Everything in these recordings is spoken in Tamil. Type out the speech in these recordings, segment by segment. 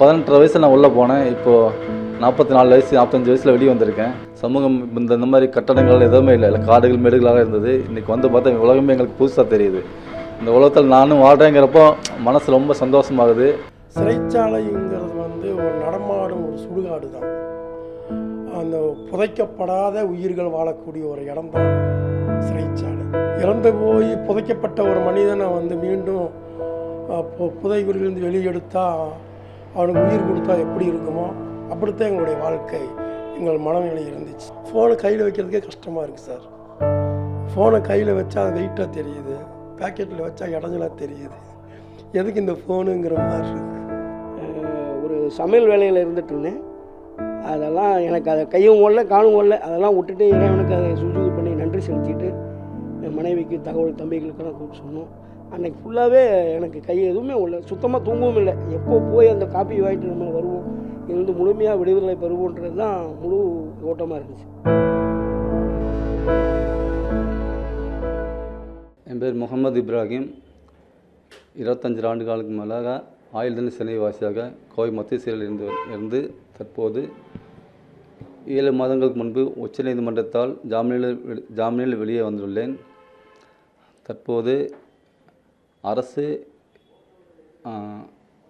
பதினெட்டரை வயசில் நான் உள்ளே போனேன். இப்போது நாற்பத்தி நாலு வயசு நாற்பத்தஞ்சு வயசில் வெளியே வந்திருக்கேன். சமூகம் இந்த இந்த மாதிரி கட்டடங்கள் எதுவுமே இல்லை. இல்லை காடுகள் மேடுகளாக இருந்தது. இன்றைக்கி வந்து பார்த்தா உலகமே எங்களுக்கு புதுசாக தெரியுது. இந்த உலகத்தில் நானும் வாழ்கிறேங்கிறப்போ மனசு ரொம்ப சந்தோஷமாகுது. சிறைச்சாலைங்கிறது வந்து ஒரு நடமாடும் ஒரு சுடுகாடு தான். அந்த புதைக்கப்படாத உயிர்கள் வாழக்கூடிய ஒரு இடம் தான் சிறைச்சாலை. இறந்து போய் புதைக்கப்பட்ட ஒரு மனிதனை வந்து மீண்டும் அஹ், வெளியெடுத்தால் அவனுக்கு உயிர் கொடுத்தா எப்படி இருக்குமோ அப்படித்தான் எங்களுடைய வாழ்க்கை எங்கள் மனநிலை இருந்துச்சு. ஃபோனை கையில் வைக்கிறதுக்கே கஷ்டமாக இருக்குது சார் ஃபோனை கையில் வச்சா அது வெயிட்டாக தெரியுது. பேக்கெட்டில் வச்சா இடஞ்சலாக தெரியுது. எதுக்கு இந்த ஃபோனுங்கிற மாதிரி இருக்குது ஒரு சமையல் வேலையில் இருந்துட்டு இருந்தேன். அதெல்லாம் எனக்கு அதை கையும் ஓடல காலும் ஓடல. அதெல்லாம் விட்டுட்டு இறைவனுக்கு அதை சுஜூதி பண்ணி நன்றி செலுத்திட்டு என் மனைவிக்கு தகவல் தம்பிகளுக்கெல்லாம் கூப்பிட்டு சொன்னோம். அன்னைக்கு ஃபுல்லாகவே எனக்கு கை எதுவுமே இல்லை சுத்தமாக தூங்கவும் இல்லை. எப்போ போய் அந்த காப்பி வாங்கிட்டு நம்ம வருவோம் இருந்து முழுமையாக விடுதலை பெறுவோன்றது தான் முழு ஓட்டமாக இருந்துச்சு. என் பேர் முகமது இப்ராஹிம். இருபத்தஞ்சு ஆண்டு காலுக்கு மேலாக ஆயுள் தண்டனை சிறை வாசியாக கோவை மத்திய சிறையில் இருந்து இருந்து தற்போது ஏழு மாதங்களுக்கு முன்பு உச்சநீதிமன்றத்தால் ஜாமீனில் ஜாமீனில் வெளியே வந்துள்ளேன். தற்போது அரசு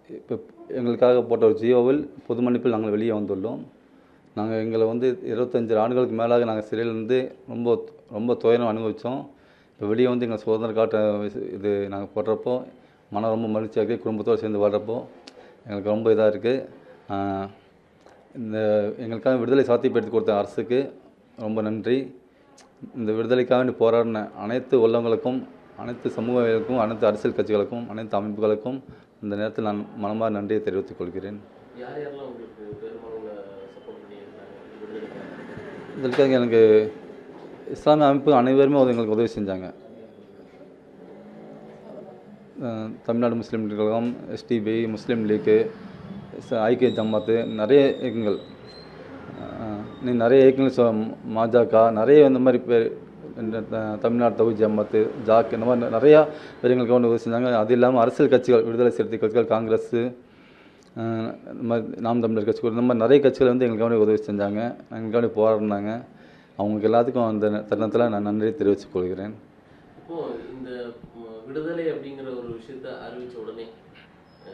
இப்போ எங்களுக்காக போட்ட ஒரு ஜியோவில் பொது மன்னிப்பில் நாங்கள் வெளியே வந்துள்ளோம். நாங்கள் எங்களை வந்து இருபத்தஞ்சு ஆண்டுகளுக்கு மேலாக நாங்கள் சிறையிலிருந்து ரொம்ப ரொம்ப துயரம் அனுபவித்தோம். இப்போ வெளியே வந்து எங்கள் சுதந்திர காட்ட இது நாங்கள் போடுறப்போ மனம் ரொம்ப மகிழ்ச்சியாக இருக்குது குடும்பத்தோடு சேர்ந்து வாழ்கிறப்போ எங்களுக்கு ரொம்ப இதாக இருக்குது இந்த எங்களுக்காக விடுதலை சாத்தியப்படுத்தி கொடுத்த அரசுக்கு ரொம்ப நன்றி. இந்த விடுதலைக்காக வேண்டி போராடின அனைத்து உள்ளவங்களுக்கும் அனைத்து சமூகங்களுக்கும் அனைத்து அரசியல் கட்சிகளுக்கும் அனைத்து அமைப்புகளுக்கும் இந்த நேரத்தில் நான் மனமார நன்றியை தெரிவித்துக் கொள்கிறேன். இதற்காக எனக்கு இஸ்லாமிய அமைப்பு அனைவருமே எங்களுக்கு உதவி செஞ்சாங்க. Tamil Nadu Muslim Kazhagam SDP Muslim league Aikkiya Jamath நிறைய இயக்கங்கள். நீ நிறைய இயக்கங்கள் மாஜாக்கா நிறைய இந்த மாதிரி பேர் இந்த தமிழ்நாடு தவி ஜம்மத்து ஜாக் இந்த மாதிரி நிறையா பேர் கவர்மெண்ட் வந்து உதவி செஞ்சாங்க. அது இல்லாமல் அரசியல் கட்சிகள் விடுதலை சிறுத்தை கட்சிகள் காங்கிரஸ் இந்த மாதிரி நாம் தமிழர் கட்சிகள் இந்த மாதிரி நிறைய கட்சிகள் வந்து எங்களுக்கு வந்து உதவி செஞ்சாங்க. எங்களுக்காண்டி போராடினாங்க. அவங்களுக்கு எல்லாத்துக்கும் அந்த தருணத்தில் நான் நன்றி தெரிவித்துக் கொள்கிறேன். இப்போ இந்த விடுதலை அப்படிங்கிற ஒரு விஷயத்தை அறிவித்த உடனே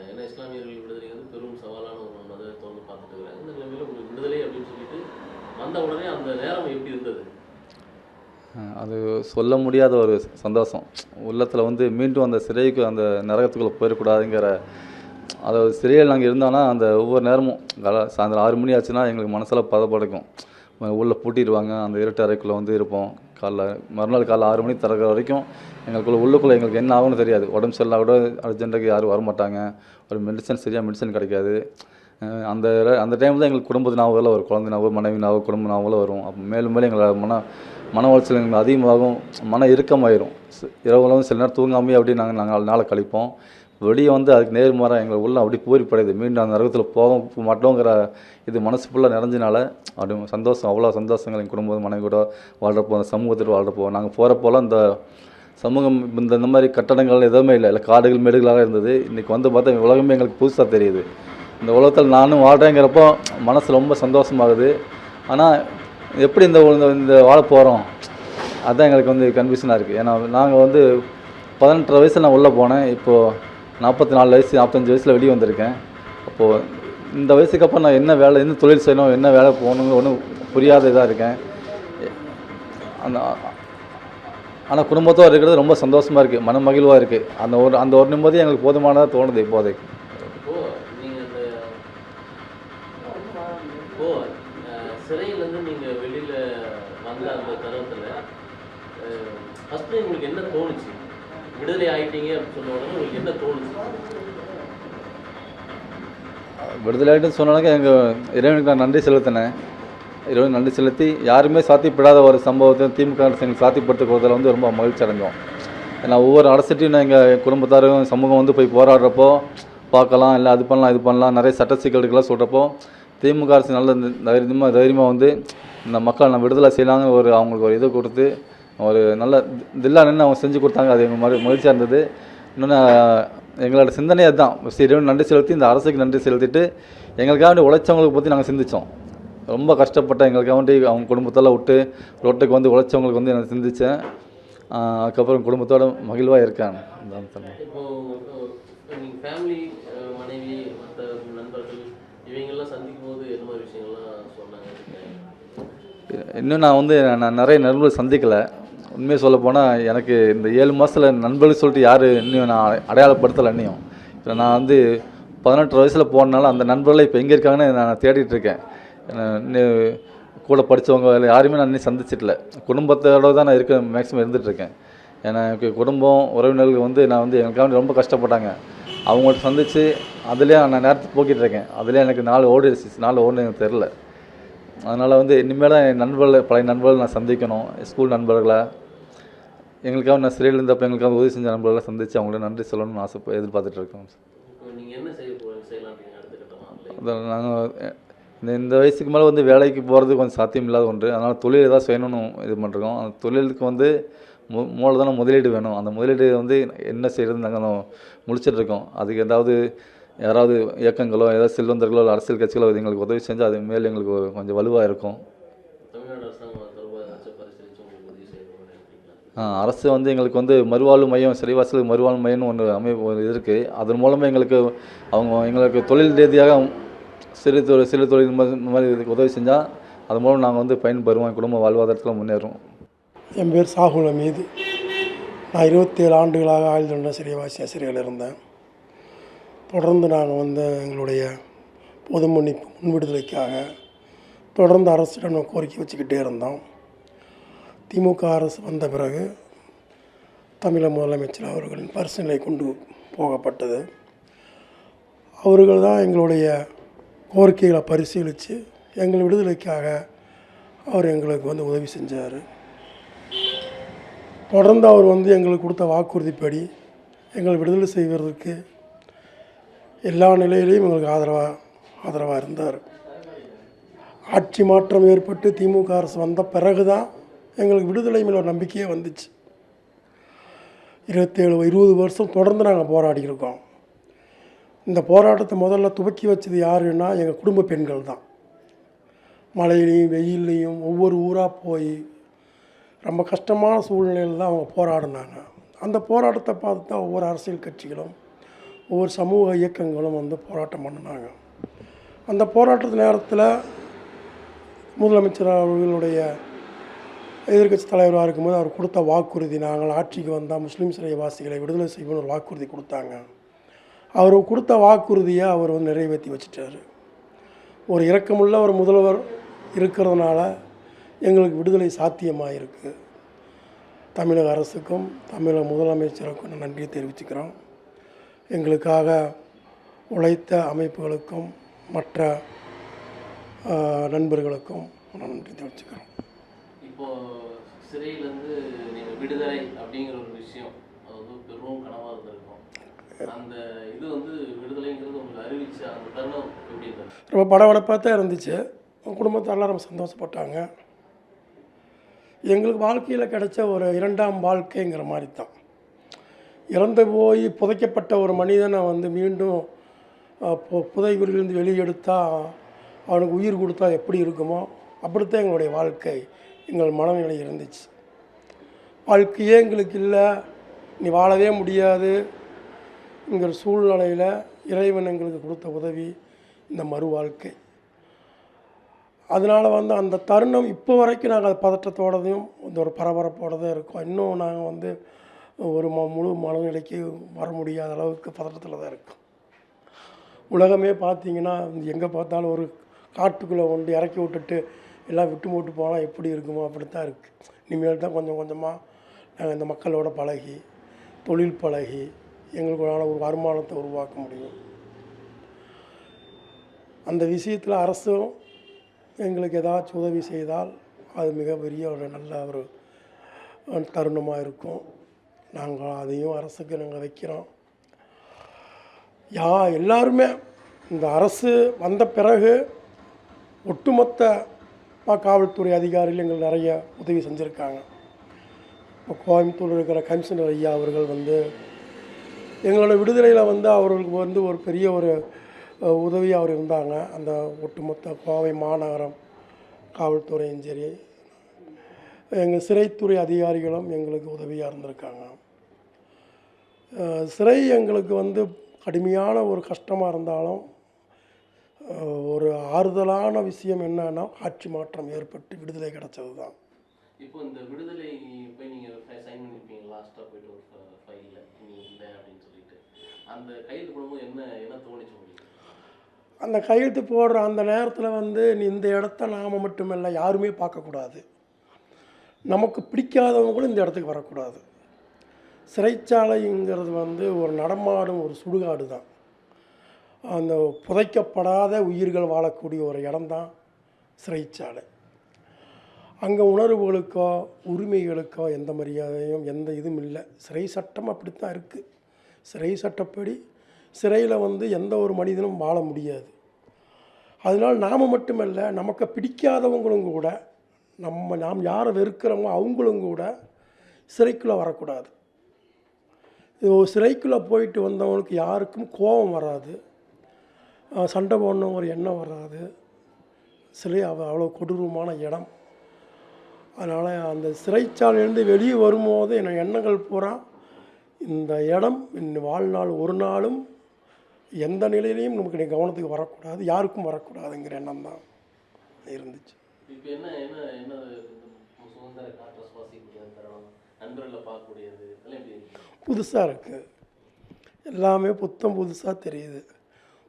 ஏன்னா இஸ்லாமியர்கள் விடுதலை வந்து பெரும் சவாலான ஒரு மதத்தை அதை பார்த்துட்டு இருக்கிறாங்க. இந்த நிலைமையில் உங்களுக்கு விடுதலை அப்படின்னு சொல்லிட்டு வந்த உடனே அந்த நேரம் எப்படி இருந்தது? அது சொல்ல முடியாத ஒரு சந்தோஷம். உள்ளத்தில் வந்து மீண்டும் அந்த சிறைக்கு அந்த நரகத்துக்குள்ளே போயிடக்கூடாதுங்கிற அதாவது சிறையில் நாங்கள் இருந்தோன்னா அந்த ஒவ்வொரு நேரமும் காலை சாயந்தரம் ஆறு மணி ஆச்சுன்னா எங்களுக்கு மனசில் பதப்படைக்கும். உள்ளே பூட்டிடுவாங்க அந்த இருட்டு அறைக்குள்ளே வந்து இருப்போம். காலைல மறுநாள் காலைல ஆறு மணிக்கு திறக்கிற வரைக்கும் எங்களுக்குள்ளே உள்ளுக்குள்ளே எங்களுக்கு என்ன ஆகும்னு தெரியாது. உடம்பு சரியில்லா கூட அர்ஜென்ட்டுக்கு யாரும் வரமாட்டாங்க. ஒரு மெடிசன் சரியாக மெடிசன் கிடைக்காது. அந்த அந்த அந்த டைமில் எங்களுக்கு குடும்பத்து ஞாபகம் ஒரு குழந்தை ஞாபகம் மனைவி ஞாபகம் குடும்ப ஞாபகம் வரும். அப்போ மேலும் மேலும் எங்களை மன மன உளைச்சல் எங்களுக்கு அதிகமாகும் மன இறுக்கமாயிரும். இரவுலாம் சில நேரம் தூங்காமே அப்படி நாங்கள் நாங்கள் நாளை கழிப்போம். வெளியே வந்து அதுக்கு நேர்மாறாக எங்களை உள்ள அப்படி பூரிப்படையுது மீண்டும் அந்த நரகத்தில் போக மாட்டோங்கிற இது மனசு ஃபுல்லாக நிறைஞ்சனால அப்படி சந்தோஷம் அவ்வளோ சந்தோஷங்கள் எங்கள் குடும்பம் மனைவி கூட வாழ்கிறப்போ அந்த சமூகத்தில் வாழ்கிறப்போ நாங்கள் போகிறப்போலாம் இந்த சமூகம் இந்த இந்த மாதிரி கட்டடங்கள் எதுவுமே இல்லை. இல்லை காடுகள் மேடுகளாக இருந்தது. இன்றைக்கி வந்து பார்த்தா உலகமே எங்களுக்கு புதுசாக தெரியுது. இந்த உலகத்தில் நானும் வாழ்கிறேங்கிறப்போ மனசு ரொம்ப சந்தோஷமாகுது. ஆனால் எப்படி இந்த இந்த வாழ போகிறோம் அதுதான் எங்களுக்கு வந்து கன்ஃபியூஷனாக இருக்குது ஏன்னா நாங்கள் வந்து பதினெட்டரை வயசில் நான் உள்ளே போனேன். இப்போது நாற்பத்தி நாலு வயசு நாற்பத்தஞ்சு வயசில் வெளியே வந்திருக்கேன். அப்போது இந்த வயசுக்கு அப்புறம் நான் என்ன வேலை என்ன தொழில் செய்யணும் என்ன வேலை போகணுங்க ஒன்றும் புரியாத இதாக இருக்கேன். அந்த ஆனால் குடும்பத்தோடு இருக்கிறது ரொம்ப சந்தோஷமாக இருக்குது மன மகிழ்வாக இருக்குது அந்த ஒரு அந்த ஒரு நிம்மதி எங்களுக்கு போதுமானதாக தோணுது இப்போதைக்கு இப்போ நீங்க அந்த இப்போ அஹ், சிறையிலேருந்து நீங்க வெளியில வந்த அந்த தருணத்துல ஃபர்ஸ்ட் உங்களுக்கு என்ன தோணுச்சு விடுதலை ஆயிட்டீங்க அப்படின்னு சொன்ன உடனே உங்களுக்கு என்ன தோணுச்சு? விடுதலையாயிட்டு சொன்னாலும் எங்கள் இறைவனுக்கு நான் நன்றி செலுத்தினேன். இறைவன் நன்றி செலுத்தி யாருமே சாத்தியப்படாத ஒரு சம்பவத்தை திமுக அரசு எங்களுக்கு சாத்தியப்படுத்த கொடுத்ததில் வந்து ரொம்ப மகிழ்ச்சி அடைஞ்சோம். ஏன்னா ஒவ்வொரு அரசிட்டையும் எங்கள் குடும்பத்தாரும் சமூகம் வந்து போய் போராடுறப்போ பார்க்கலாம் இல்லை அது பண்ணலாம் இது பண்ணலாம் நிறைய சட்ட சிக்கல்கள்லாம் சொல்கிறப்போ திமுக அரசு நல்ல தைரியமாக தைரியமாக வந்து இந்த மக்களை நான் விடுதலை செய்யலாங்க ஒரு அவங்களுக்கு ஒரு இது கொடுத்து ஒரு நல்ல தில்லா நின்று அவங்க செஞ்சு கொடுத்தாங்க. அது எங்கள் மாதிரி மகிழ்ச்சியாக இருந்தது. இன்னொன்று எங்களோட சிந்தனை அதுதான். சரி நன்றி செலுத்தி இந்த அரசுக்கு நன்றி செலுத்திட்டு எங்களுக்காக வேண்டி உழைச்சவங்களுக்கு பற்றி நாங்கள் சிந்தித்தோம் ரொம்ப கஷ்டப்பட்ட எங்களுக்காக வேண்டி அவங்க குடும்பத்தெல்லாம் விட்டு ரோட்டுக்கு வந்து உழைச்சவங்களுக்கு வந்து நான் சிந்தித்தேன் அதுக்கப்புறம் குடும்பத்தோட மகிழ்வாக இருக்கேன். இன்னும் நான் வந்து நான் நிறைய நண்பர்கள் சந்திக்கலை. உண்மையை சொல்ல போனால் எனக்கு இந்த ஏழு மாதத்தில் நண்பர்கள் சொல்லிட்டு யார் இன்னும் நான் அடையாளப்படுத்தலை இன்னும் இப்போ நான் வந்து பதினெட்டு வயசில் போனனால அந்த நண்பர்களே இப்போ எங்கே இருக்காங்கன்னு நான் தேடிட்டு இருக்கேன். இன்னும் கூட படித்தவங்க இல்லை யாருமே நான் இன்னும் சந்திச்சிட்டல. குடும்பத்தோட தான் நான் இருக்க மேக்ஸிமம் இருந்துகிட்ருக்கேன் ஏன்னா எனக்கு குடும்பம் உறவினர்கள் வந்து நான் வந்து எனக்காக ரொம்ப கஷ்டப்பட்டாங்க. அவங்கள்ட்ட சந்தித்து அதுலேயே நான் நேரத்தை போக்கிட்டு இருக்கேன். அதுலேயே எனக்கு நாலு ஓடிடுச்சு நாலு ஓடுன்னு எனக்கு தெரில அதனால் வந்து இனிமேல் தான் என் நண்பர்கள் பழைய நண்பர்கள் நான் சந்திக்கணும். ஸ்கூல் நண்பர்களை எங்களுக்காக நான் சிறையில் இருந்தப்போ எங்களுக்காக உதவி செஞ்ச நண்பர்களை சந்தித்து அவங்களுக்கு நன்றி சொல்லணும்னு ஆசை எதிர்பார்த்துட்டு இருக்கோம் இப்போ நீங்கள் இந்த இந்த வயசுக்கு மேலே வந்து வேலைக்கு போகிறது கொஞ்சம் சாத்தியம் இல்லாத ஒன்று. அதனால் தொழில் ஏதாவது செய்யணும்னு இது பண்ணுறோம் அந்த தொழிலுக்கு வந்து மு மூலதனம் முதலீடு வேணும். அந்த முதலீடு வந்து என்ன செய்கிறது நாங்கள் முழிச்சிட்ருக்கோம் அதுக்கு ஏதாவது யாராவது இயக்கங்களோ ஏதாவது செல்வந்தர்களோ இல்லை அரசியல் கட்சிகளோ எங்களுக்கு உதவி செஞ்சால் அது மேல் எங்களுக்கு கொஞ்சம் வலுவாக இருக்கும். அரசு வந்து எங்களுக்கு வந்து மறுவாழ்வு மையம் சிறைவாசல் மறுவாழ்வு மையம்னு ஒன்று அமைப்பு இருக்குது அதன் மூலமாக எங்களுக்கு அவங்க எங்களுக்கு தொழில் ரீதியாக சிறு தொழில் சிறு தொழில் இந்த மாதிரி இதுக்கு உதவி செஞ்சால் அது மூலம் நாங்கள் வந்து பயன்பெறுவோம் குடும்ப வாழ்வாதாரத்தில் முன்னேறும் என் பேர் சாகுல மீது. நான் இருபத்தேழு ஆண்டுகளாக ஆயுள் தண்டனை சிறைவாசி சிறையில் இருந்தேன். தொடர்ந்து நாங்கள் வந்து எங்களுடைய பொது மன்னிப்பு முன்விடுதலைக்காக தொடர்ந்து அரசிடம் கோரிக்கை வச்சுக்கிட்டே இருந்தோம். திமுக அரசு வந்த பிறகு தமிழக முதலமைச்சர் அவர்களின் பரிசீலனை கொண்டு போகப்பட்டது. அவர்கள் தான் எங்களுடைய கோரிக்கைகளை பரிசீலித்து எங்கள் விடுதலைக்காக அவர் எங்களுக்கு வந்து உதவி செஞ்சார். தொடர்ந்து அவர் வந்து எங்களுக்கு கொடுத்த வாக்குறுதிப்படி எங்களை விடுதலை செய்வதற்கு எல்லா நிலையிலையும் எங்களுக்கு ஆதரவாக ஆதரவாக இருந்தார். ஆட்சி மாற்றம் ஏற்பட்டு திமுக அரசு வந்த பிறகு தான் எங்களுக்கு விடுதலை மேல ஒரு நம்பிக்கையே வந்துச்சு. இருபத்தேழு இருபது வருஷம் தொடர்ந்து நாங்கள் போராடி இருக்கோம் இந்த போராட்டத்தை முதல்ல துவக்கி வச்சது யாருன்னா எங்கள் குடும்ப பெண்கள் தான். மழையிலையும் வெயில்லையும் ஒவ்வொரு ஊராக போய் ரொம்ப கஷ்டமான சூழ்நிலையில் தான் அவங்க போராடினாங்க. அந்த போராட்டத்தை பார்த்து தான் ஒவ்வொரு அரசியல் கட்சிகளும் ஒவ்வொரு சமூக இயக்கங்களும் வந்து போராட்டம் பண்ணினாங்க. அந்த போராட்டத்து நேரத்தில் முதலமைச்சர் அவர்களுடைய எதிர்க்கட்சி தலைவராக இருக்கும்போது அவர் கொடுத்த வாக்குறுதி நாங்கள் ஆட்சிக்கு வந்தால் முஸ்லீம் சிறைவாசிகளை விடுதலை செய்வோம்னு ஒரு வாக்குறுதி கொடுத்தாங்க. அவர் கொடுத்த வாக்குறுதியை அவர் வந்து நிறைவேற்றி வச்சுட்டாரு. ஒரு இரக்கமுள்ள ஒரு முதல்வர் இருக்கிறதுனால எங்களுக்கு விடுதலை சாத்தியமாக இருக்குது தமிழக அரசுக்கும் தமிழக முதலமைச்சருக்கும் நான் நன்றியை தெரிவிச்சுக்கிறோம். எங்களுக்காக உழைத்த அமைப்புகளுக்கும் மற்ற நண்பர்களுக்கும் நான் நன்றி தெரிவிச்சுக்கிறோம். இப்போது சிறையிலேருந்து நீங்கள் விடுதலை அப்படிங்கிற ஒரு விஷயம் அது வந்து பெரும் கனவாக இருந்திருக்கும். அந்த இது வந்து விடுதலைங்கிறது உங்களுக்கு அறிவிச்ச அந்த தருணம் எப்படி இருந்தது? ரொம்ப படபடப்பாக தான் இருந்துச்சு. குடும்பத்தை எல்லாரும் சந்தோஷப்பட்டாங்க. எங்களுக்கு வாழ்க்கையில் கிடைச்ச ஒரு இரண்டாம் வாழ்க்கைங்கிற மாதிரி தான் இறந்து போய் புதைக்கப்பட்ட ஒரு மனிதனை வந்து மீண்டும் அஹ், வெளியெடுத்தால் அவனுக்கு உயிர் கொடுத்தா எப்படி இருக்குமோ அப்படித்தான் எங்களுடைய வாழ்க்கை. எங்கள் மனநிலை இருந்துச்சு. வாழ்க்கையே எங்களுக்கு இல்லை நீ வாழவே முடியாதுங்கிற சூழ்நிலையில் இறைவன் எங்களுக்கு கொடுத்த உதவி இந்த மறு வாழ்க்கை. அதனால் வந்து அந்த தருணம் இப்போ வரைக்கும் நாங்கள் அது பதற்றத்தோடதையும் இந்த ஒரு பரபரப்போட தான் இருக்கோம். இன்னும் நாங்கள் வந்து ஒரு ம முழு மனநிலைக்கு வர முடியாத அளவுக்கு பதற்றத்தில் தான் இருக்கோம். உலகமே பார்த்தீங்கன்னா எங்கே பார்த்தாலும் ஒரு காட்டுக்குள்ளே கொண்டு இறக்கி விட்டுட்டு எல்லாம் விட்டு போட்டு போனால் எப்படி இருக்குமோ அப்படி தான் இருக்குது இனிமேல் தான் கொஞ்சம் கொஞ்சமாக நாங்கள் இந்த மக்களோட பழகி தொழில் பழகி எங்களுக்குள்ளான ஒரு வருமானத்தை உருவாக்க முடியும். அந்த விஷயத்தில் அரசும் எங்களுக்கு ஏதாச்சும் உதவி செய்தால் அது மிகப்பெரிய ஒரு நல்ல ஒரு தருணமாக இருக்கும். நாங்கள் அதையும் அரசுக்கு நாங்கள் வைக்கிறோம். யா எல்லாருமே இந்த அரசு வந்த பிறகு ஒட்டுமொத்த காவல்துறை அதிகாரிகள் எங்களுக்கு நிறைய உதவி செஞ்சுருக்காங்க. இப்போ கோயம்புத்தூர் இருக்கிற கமிஷனர் ஐயா அவர்கள் வந்து எங்களோட விடுதலையில் வந்து அவர்களுக்கு வந்து ஒரு பெரிய ஒரு உதவி அவர் இருந்தாங்க. அந்த ஒட்டுமொத்த கோவை மாநகரம் காவல்துறையும் சரி எங்கள் சிறைத்துறை அதிகாரிகளும் எங்களுக்கு உதவியாக இருந்திருக்காங்க. சிறை எங்களுக்கு வந்து கடுமையான ஒரு கஷ்டமாக இருந்தாலும் ஒரு ஆறுதலான விஷயம் என்னன்னா ஆட்சி மாற்றம் ஏற்பட்டு விடுதலை கிடைச்சது தான் இப்போ இந்த விடுதலை போய் நீங்க சைன் பண்ணிருப்பீங்க லாஸ்டா போயிட்டு ஒரு ஃபைல்ல நீ இல்லை அப்படின்னு சொல்லிட்டு. அந்த கையெழுத்து போடும்போது என்ன என்ன தோணுச்சு உங்களுக்கு? அந்த கையெழுத்து போடுற அந்த நேரத்தில் வந்து இந்த இடத்த நாம் மட்டுமல்ல யாருமே பார்க்கக்கூடாது. நமக்கு பிடிக்காதவங்களும் இந்த இடத்துக்கு வரக்கூடாது. சிறைச்சாலைங்கிறது வந்து ஒரு நடமாடும் ஒரு சுடுகாடு தான் அந்த புதைக்கப்படாத உயிர்கள் வாழக்கூடிய ஒரு இடம்தான் சிறைச்சாலை. அங்கே உணர்வுகளுக்கோ உரிமைகளுக்கோ எந்த மரியாதையும் எந்த இதுவும் இல்லை. சிறை சட்டம் அப்படித்தான் இருக்குது சிறை சட்டப்படி சிறையில் வந்து எந்த ஒரு மனிதனும் வாழ முடியாது. அதனால் நாம் மட்டுமல்ல நமக்கு பிடிக்காதவங்களும் கூட நம்ம நாம் யாரை வெறுக்கிறோமோ அவங்களும் கூட சிறைக்குள்ளே வரக்கூடாது. சிறைக்குள்ளே போயிட்டு வந்தவங்களுக்கு யாருக்கும் கோபம் வராது. சண்டை போடணும் ஒரு எண்ணம் வராது. சிறை அவ அவ்வளோ கொடூரமான இடம். அதனால் அந்த சிறைச்சாலையிலேருந்து வெளியே வரும்போது என் எண்ணங்கள் பூரா இந்த இடம் என் வாழ்நாள் ஒரு நாளும் எந்த நிலையிலையும் நமக்கு கவனத்துக்கு வரக்கூடாது யாருக்கும் வரக்கூடாதுங்கிற எண்ணம் தான் இருந்துச்சு. புதுசாக இருக்குது எல்லாமே புத்தம் புதுசாக தெரியுது.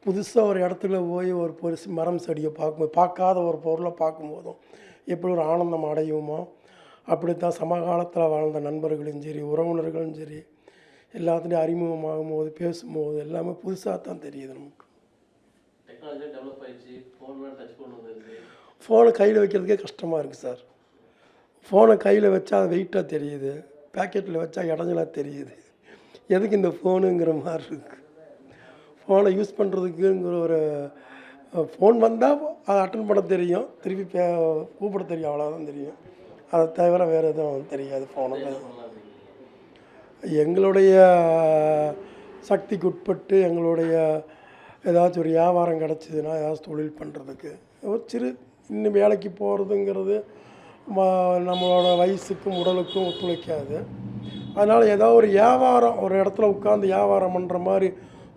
புதுசாக ஒரு இடத்துல போய் ஒரு பெருசு மரம் செடியை பார்க்கும்போது பார்க்காத ஒரு பொருளை பார்க்கும்போதும் எப்படி ஒரு ஆனந்தம் அடையுமோ அப்படித்தான் சமகாலத்தில் வாழ்ந்த நண்பர்களும் சரி உறவினர்களும் சரி எல்லாத்துலேயும் அறிமுகமாகும் போது பேசும்போது எல்லாமே புதுசாக தான் தெரியுது நமக்கு. ஃபோனை கையில் வைக்கிறதுக்கே கஷ்டமாக இருக்குது சார். ஃபோனை கையில் வச்சா அது வெயிட்டாக தெரியுது. பேக்கெட்டில் வச்சா இடைஞ்சலாக தெரியுது. எதுக்கு இந்த ஃபோனுங்கிற மாதிரி இருக்குது ஃபோனை யூஸ் பண்ணுறதுக்குங்கிற ஒரு ஃபோன் வந்தால் அதை அட்டன் பண்ண தெரியும். திருப்பி பே கூப்பிட தெரியும். அவ்வளோதான் தெரியும். அதை தவிர வேறு எதுவும் தெரியாது ஃபோனை எங்களுடைய சக்திக்கு உட்பட்டு எங்களுடைய ஏதாச்சும் ஒரு வியாபாரம் கிடச்சிதுன்னா ஏதாச்சும் தொழில் பண்ணுறதுக்கு ஒரு சிறு இன்னும் வேலைக்கு போகிறதுங்கிறது நம்மளோட வயசுக்கும் உடலுக்கும் ஒத்துழைக்காது. அதனால் ஏதோ ஒரு வியாபாரம் ஒரு இடத்துல உட்காந்து வியாபாரம் பண்ணுற மாதிரி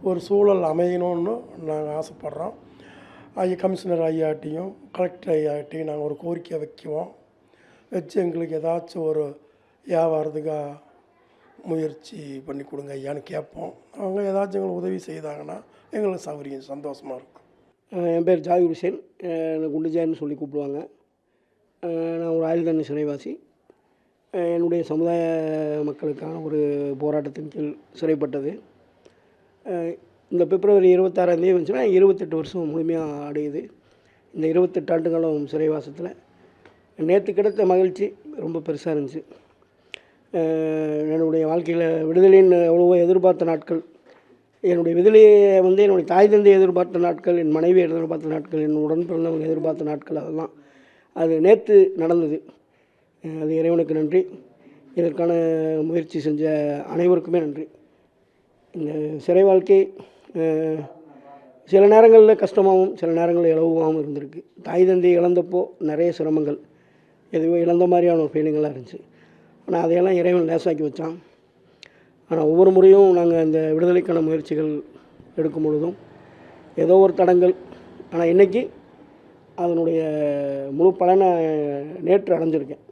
ஒரு சூழல் அமையணும்னு நாங்கள் ஆசைப்பட்றோம். ஐயா கமிஷனர் ஐயாட்டியும் கலெக்டர் ஐயாட்டியும் நாங்கள் ஒரு கோரிக்கை வைக்குவோம். வச்சு எங்களுக்கு ஏதாச்சும் ஒரு வியாபாரத்துக்கு முயற்சி பண்ணி கொடுங்க ஐயான்னு கேட்போம். அவங்க ஏதாச்சும் எங்களுக்கு உதவி செய்தாங்கன்னா எங்களுக்கு சௌகரியம் சந்தோஷமாக இருக்கும். என் பேர் ஜாய் ஹுசேன். என்னை குண்டுஜாயின்னு சொல்லி கூப்பிடுவாங்க. நான் ஒரு ஆயுள் சிறைவாசி. என்னுடைய சமுதாய மக்களுக்கான ஒரு போராட்டத்தின் கீழ் சிறைப்பட்டது. இந்த பிப்ரவரி இருபத்தாறாந்தேதி வந்துச்சுன்னா இருபத்தெட்டு வருஷம் முழுமையாக அடையுது. இந்த இருபத்தெட்டு ஆண்டு காலம் சிறைவாசத்தில். நேற்று கிடைத்த மகிழ்ச்சி ரொம்ப பெருசாக இருந்துச்சு. என்னுடைய வாழ்க்கையில் விடுதலைன்னு எவ்வளவோ எதிர்பார்த்த நாட்கள் என்னுடைய விடுதலையை வந்து என்னுடைய தாய் தந்தை எதிர்பார்த்த நாட்கள் என் மனைவி எதிர்பார்த்த நாட்கள் என் உடன் பிறந்தவங்க எதிர்பார்த்த நாட்கள் அதெல்லாம். அது நேற்று நடந்தது. அது இறைவனுக்கு நன்றி. இதற்கான முயற்சி செஞ்ச அனைவருக்குமே நன்றி. சிறை வாழ்க்கை சில நேரங்களில் கஷ்டமாகவும் சில நேரங்களில் இலகுவாகவும் இருந்திருக்கு. தாய் தந்தை இழந்தப்போ நிறைய சிரமங்கள். எதுவும் இழந்த மாதிரியான ஒரு ஃபீலிங்கெல்லாம் இருந்துச்சு. ஆனால் அதையெல்லாம் இறைவன் லேசாக்கி வச்சான். ஆனால் ஒவ்வொரு முறையும் நாங்கள் இந்த விடுதலைக்கான முயற்சிகள் எடுக்கும் பொழுதும் ஏதோ ஒரு தடங்கள். ஆனால் இன்றைக்கி அதனுடைய முழு பலனை நேற்று அடைஞ்சிருக்கேன்.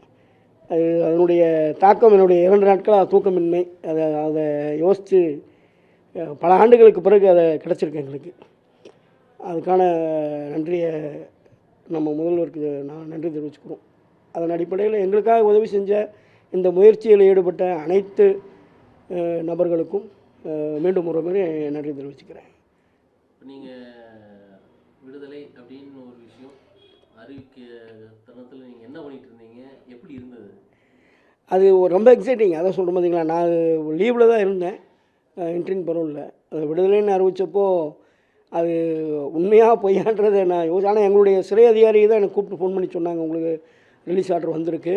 அது அதனுடைய தாக்கம் என்னுடைய இரண்டு நாட்களாக தூக்கமின்மை. அதை அதை யோசித்து பல ஆண்டுகளுக்கு பிறகு அதை கிடச்சிருக்கு எங்களுக்கு. அதுக்கான நன்றியை நம்ம முதல்வருக்கு நான் நன்றி தெரிவிச்சுக்கிறோம். அதன் அடிப்படையில் எங்களுக்காக உதவி செஞ்ச இந்த முயற்சியில் ஈடுபட்ட அனைத்து நபர்களுக்கும் மீண்டும் ஒரு முறை நன்றி தெரிவிச்சுக்கிறேன். நீங்கள் விடுதலை அப்படின்னு ஒரு விஷயம் அறிவிக்க தருணத்தில் நீங்கள் என்ன பண்ணிட்டு இருந்தீங்க? எப்படி இருந்தது? அது ரொம்ப எக்ஸைட்டிங் அதான் சொல்கிறேன் பார்த்தீங்களா நான் லீவில் தான் இருந்தேன். இன்ட்ரின் பரவலில் அது விடுதலைன்னு அறிவித்தப்போ அது உண்மையாக பொய்யான்றதை நான் யோசி ஆனால் எங்களுடைய சிறை அதிகாரி தான் எனக்கு கூப்பிட்டு ஃபோன் பண்ணி சொன்னாங்க. உங்களுக்கு ரிலீஸ் ஆர்டர் வந்திருக்கு.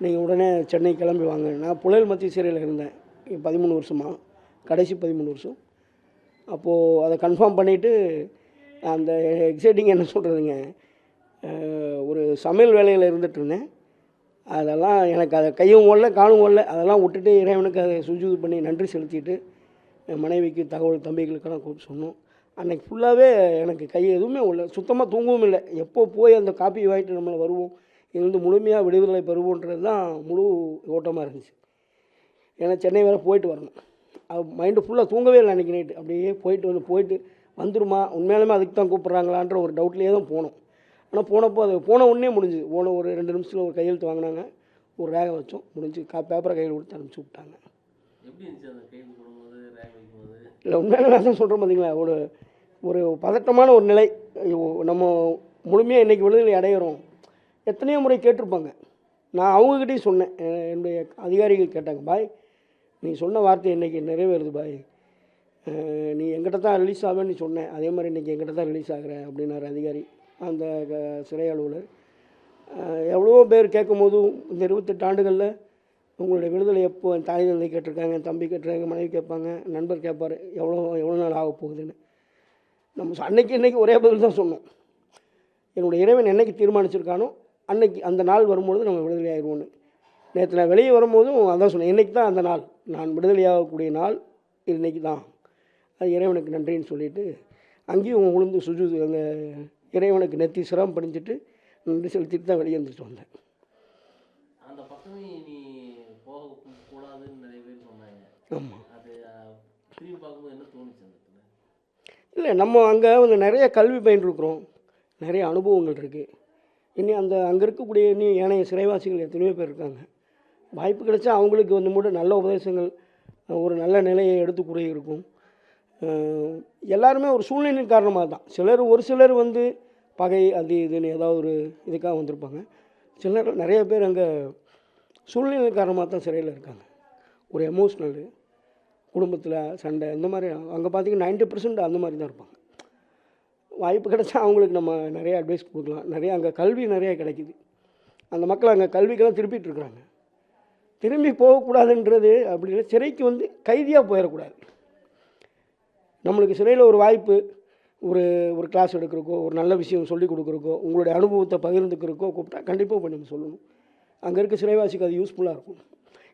நீங்கள் உடனே சென்னை கிளம்பி வாங்க. நான் புழல் மத்திய சிறையில் இருந்தேன். பதிமூணு வருஷமாக கடைசி பதிமூணு வருஷம். அப்போது அதை கன்ஃபார்ம் பண்ணிவிட்டு அந்த எக்ஸைட்டிங் என்ன சொல்கிறதுங்க ஒரு சமையல் வேலையில் இருந்துட்டு இருந்தேன். அதெல்லாம் எனக்கு அதை கையும் ஓடல காலும் ஓடல. அதெல்லாம் விட்டுட்டு இறைவனுக்கு அதை சுஜூது பண்ணி நன்றி செலுத்திட்டு என் மனைவிக்கு தகவல் தம்பிகளுக்கெல்லாம் கூப்பிட்டு சொன்னோம். அன்னைக்கு ஃபுல்லாகவே எனக்கு கை எதுவுமே இல்லை சுத்தமாக தூங்கவும் இல்லை. எப்போ போய் அந்த காப்பி வாங்கிட்டு நம்மளை வருவோம் இருந்து முழுமையாக விடுதலை பெறுவோன்றது தான் முழு ஓட்டமாக இருந்துச்சு. ஏன்னா சென்னை வேறு போயிட்டு வரணும். அது மைண்டு ஃபுல்லாக தூங்கவே இல்லை அன்றைக்கி நைட்டு அப்படியே போயிட்டு வந்து போயிட்டு வந்துருமா? உண்மையாலுமே அதுக்கு தான் கூப்பிட்றாங்களான்ற ஒரு டவுட்லேயே தான் போனோம். ஆனால் போனப்போ அது போன உடனே முடிஞ்சுது. போன ஒரு ரெண்டு நிமிஷத்தில் ஒரு கையெழுத்து வாங்கினாங்க. ஒரு ரேகை வச்சோம். முடிஞ்சு கா பேப்பரை கையில் கொடுத்து அனுப்பிச்சி விட்டாங்க எப்படி இருந்துச்சு அந்த கைது போடும்போது ரேக் வைக்கும்போது இல்லை உண்மையான நான் தான் பார்த்தீங்களா ஒரு ஒரு பதட்டமான ஒரு நிலை. நம்ம முழுமையாக இன்றைக்கி விடுதலை அடையிறோம். எத்தனையோ முறை கேட்டிருப்பாங்க. நான் அவங்கக்கிட்டையும் சொன்னேன். என்னுடைய அதிகாரிகள் கேட்டாங்க பாய் நீ சொன்ன வார்த்தை இன்றைக்கி நிறைவேறுது பாய். நீ எங்கிட்ட தான் ரிலீஸ் ஆவேன்னு சொன்னேன். அதே மாதிரி இன்றைக்கி எங்கிட்ட தான் ரிலீஸ் ஆகிற அப்படின்னாரு அதிகாரி அந்த க- சிறை அலுவலர். எவ்வளோ எவ்வளவோ பேர் கேட்கும் போதும் இந்த இருபத்தெட்டு ஆண்டுகளில் உங்களுடைய விடுதலை எப்போ என் தாய் தந்தை கேட்டிருக்காங்க என் தம்பி கேட்டிருக்காங்க என் மனைவி கேட்பாங்க நண்பர் கேட்பார் எவ்வளோ எவ்வளோ நாள் ஆக போகுதுன்னு. நம்ம அன்னைக்கு இன்றைக்கி ஒரே பதில் தான் சொன்னோம். என்னுடைய இறைவன் என்னைக்கு தீர்மானிச்சிருக்கானோ அன்னைக்கு அந்த நாள் வரும்பொழுது நம்ம விடுதலை ஆயிடுவோன்னு நேற்று நான் வெளியே வரும்போதும் அதான் சொன்னேன் இன்றைக்கி தான் அந்த நாள். நான் விடுதலையாகக்கூடிய நாள் இன்றைக்கி தான். அது இறைவனுக்கு நன்றின்னு சொல்லிட்டு அங்கேயும் உளுந்து சுஜு அந்த இறைவனுக்கு நெத்தி சிரமம் படிஞ்சிட்டு நன்றி செலுத்திட்டு தான் வெளியே வந்துட்டு வந்தேன் அந்த பக்கமே நீ போக கூடாதுன்னு நிறைய பேர் சொன்னாங்க ஆமாம் அது அஹ், திரும்பி பார்க்கும்போது என்ன தோணுச்சு அந்த இடத்துல? இல்லை நம்ம அங்கே வந்து நிறைய கல்வி பயின்றிருக்கிறோம். நிறைய அனுபவங்கள் இருக்குது இனி அந்த அங்கே இருக்கக்கூடிய இனி ஏனைய சிறைவாசிகள் எத்தனையோ பேர் இருக்காங்க. வாய்ப்பு கிடைச்சா அவங்களுக்கு வந்து கூட நல்ல உபதேசங்கள் ஒரு நல்ல நிலையை எடுத்து கூறிய இருக்கும் எல்லாருமே ஒரு சூழ்நிலையின் காரணமாக தான். சிலர் ஒரு சிலர் வந்து பகை அது இதுன்னு ஏதாவது ஒரு இதுக்காக வந்திருப்பாங்க. சிலர் நிறைய பேர் அங்கே சூழ்நிலை காரணமாக தான் சிறையில் இருக்காங்க. ஒரு எமோஷ்னலு குடும்பத்தில் சண்டை இந்த மாதிரி அங்கே பார்த்தீங்கன்னா 90% அந்த மாதிரி தான் இருப்பாங்க. வாய்ப்பு கிடைச்சா அவங்களுக்கு நம்ம நிறைய அட்வைஸ் கொடுக்கலாம். நிறைய அங்கே கல்வி நிறைய கிடைக்குது. அந்த மக்கள் அங்கே கல்விக்கெல்லாம் திருப்பிட்டு இருக்கிறாங்க. திரும்பி போகக்கூடாதுன்றது அப்படின்னா சிறைக்கு வந்து கைதியாக போயிடக்கூடாது. நம்மளுக்கு சிறையில் ஒரு வாய்ப்பு ஒரு ஒரு கிளாஸ் எடுக்கிறக்கோ ஒரு நல்ல விஷயம் சொல்லி கொடுக்குறக்கோ உங்களுடைய அனுபவத்தை பகிர்ந்துக்கிறக்கோ கூப்பிட்டா கண்டிப்பாக போய் நம்ம சொல்லணும். அங்கே இருக்க சிறைவாசிக்கு அது யூஸ்ஃபுல்லாக இருக்கும்.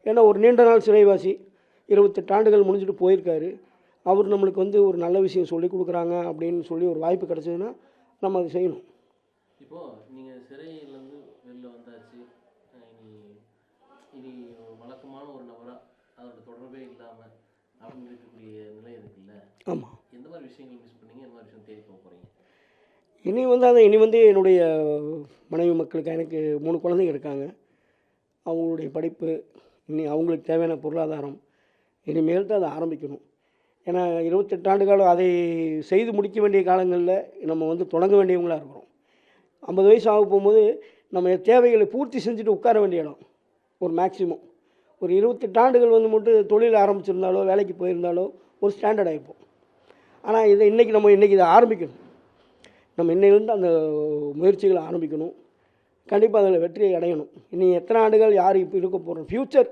ஏன்னா ஒரு நீண்ட நாள் சிறைவாசி இருபத்தெட்டு ஆண்டுகள் முடிஞ்சுட்டு போயிருக்காரு. அவர் நம்மளுக்கு வந்து ஒரு நல்ல விஷயம் சொல்லி கொடுக்குறாங்க அப்படின்னு சொல்லி ஒரு வாய்ப்பு கிடச்சதுன்னா நம்ம அதை செய்யணும். இப்போ நீங்க சிறையிலேருந்து வெளில வந்தாச்சு. இனி இனி வழக்கமான ஒரு நபரா அதோட தொடர்பே இல்லாம அப்படின்னு இருக்கக்கூடிய நிலை இருக்குல்ல ஆமாம் எந்த மாதிரி விஷயங்கள் மிஸ் பண்ணீங்க? எந்த மாதிரி விஷயம் தேடி போக போறீங்க? இனி வந்து அதை இனி வந்து என்னுடைய மனைவி மக்களுக்கு எனக்கு மூணு குழந்தைங்க இருக்காங்க. அவங்களுடைய படிப்பு இனி அவங்களுக்கு தேவையான பொருளாதாரம் இனிமேல் தான் அதை ஆரம்பிக்கணும். ஏன்னா இருபத்தெட்டு ஆண்டு காலம் அதை செய்து முடிக்க வேண்டிய காலங்களில் நம்ம வந்து தொடங்க வேண்டியவங்களாக இருக்கிறோம். ஐம்பது வயசு ஆக போகும்போது நம்ம தேவைகளை பூர்த்தி செஞ்சுட்டு உட்கார வேண்டிய இடம் ஒரு மேக்ஸிமம் ஒரு இருபத்தெட்டு ஆண்டுகள் வந்து மட்டும் தொழில் ஆரம்பிச்சிருந்தாலோ வேலைக்கு போயிருந்தாலோ ஒரு ஸ்டாண்டர்ட் ஆகிப்போம் ஆனால் இதை இன்றைக்கி நம்ம இன்றைக்கி இதை ஆரம்பிக்கணும். நம்ம இன்னையிலேருந்து அந்த முயற்சிகளை ஆரம்பிக்கணும். கண்டிப்பாக அதில் வெற்றியை அடையணும். இனி எத்தனை ஆண்டுகள் யார் இப்போ இருக்க போகிறோம் ஃப்யூச்சர்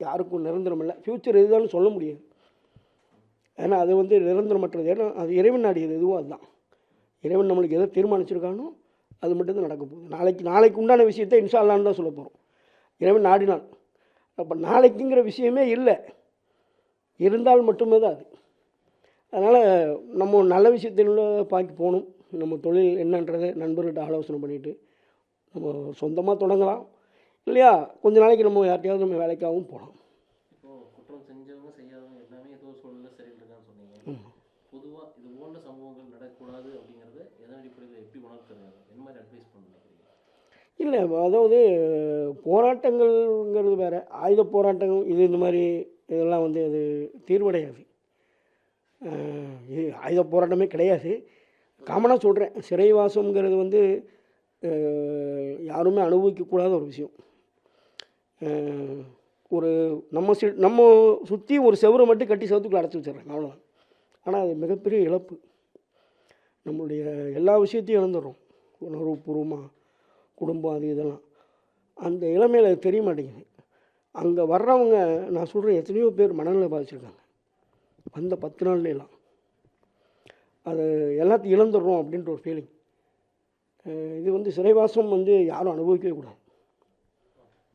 யாருக்கும் நிரந்தரம் இல்லை. ஃப்யூச்சர் எதுதான் சொல்ல முடியாது ஏன்னா அது வந்து நிரந்தரமற்றது. ஏன்னா அது இறைவன் நாடியது எதுவும் அதுதான். இறைவன் நம்மளுக்கு எதை தீர்மானிச்சிருக்கானோ அது மட்டும்தான் நடக்க போகுது. நாளைக்கு நாளைக்கு உண்டான விஷயத்தை இன்ஷால்லான்னு தான் சொல்ல போகிறோம் இறைவன் நாடினான் அப்போ நாளைக்குங்கிற விஷயமே இல்லை. இருந்தால் மட்டுமே தான் அது. அதனால் நம்ம நல்ல விஷயத்தில் பார்க்க போகணும். நம்ம தொழில் என்னன்றதை நண்பர்கிட்ட ஆலோசனை பண்ணிவிட்டு நம்ம சொந்தமாக தொடங்கலாம். இல்லையா? கொஞ்ச நாளைக்கு நம்ம யார்கிட்டயாவது நம்ம வேலைக்காகவும் போகலாம். குற்றம் செஞ்சவங்க செய்யாதவங்க எல்லாமே ஏதோ ஒரு சூழல்ல சிறையில் இருக்கான்னு சொன்னீங்க. பொதுவா இது போன்ற சம்பவங்கள் நடக்கக்கூடாது அப்படிங்கறத எதன் அடிப்படையில் எப்படி உணர்த்துறாங்க என்ன மாதிரி அட்வைஸ் பண்ண நினைக்கிறீங்க? இல்லை அதாவது போராட்டங்கள்ங்கிறது வேறு. ஆயுத போராட்டங்கள் இது இந்த மாதிரி இதெல்லாம் வந்து அது தீர்வடையாது. இது ஆயுத போராட்டமே கிடையாது. காமனாக சொல்கிறேன் சிறைவாசம்ங்கிறது வந்து யாருமே அனுபவிக்கக்கூடாத ஒரு விஷயம். ஒரு நம்ம சி நம்ம சுற்றி ஒரு செவரை மட்டும் கட்டி செவத்துக்குள்ள அடைச்சி வச்சிடுறாங்க அவ்வளோதான் ஆனால் அது மிகப்பெரிய இழப்பு. நம்மளுடைய எல்லா விஷயத்தையும் இழந்துடுறோம். உணர்வுபூர்வமாக குடும்பம் அது இதெல்லாம். அந்த இளமையில் அது தெரிய மாட்டேங்குது. அங்கே வர்றவங்க நான் சொல்கிறேன் எத்தனையோ பேர் மனநிலை பாதிச்சிருக்காங்க. வந்த பத்து நாள்லாம் அது எல்லாத்தையும் இழந்துடுறோம் அப்படின்ற ஒரு ஃபீலிங் இது வந்து சிறைவாசம் வந்து யாரும் அனுபவிக்கவே கூடாது.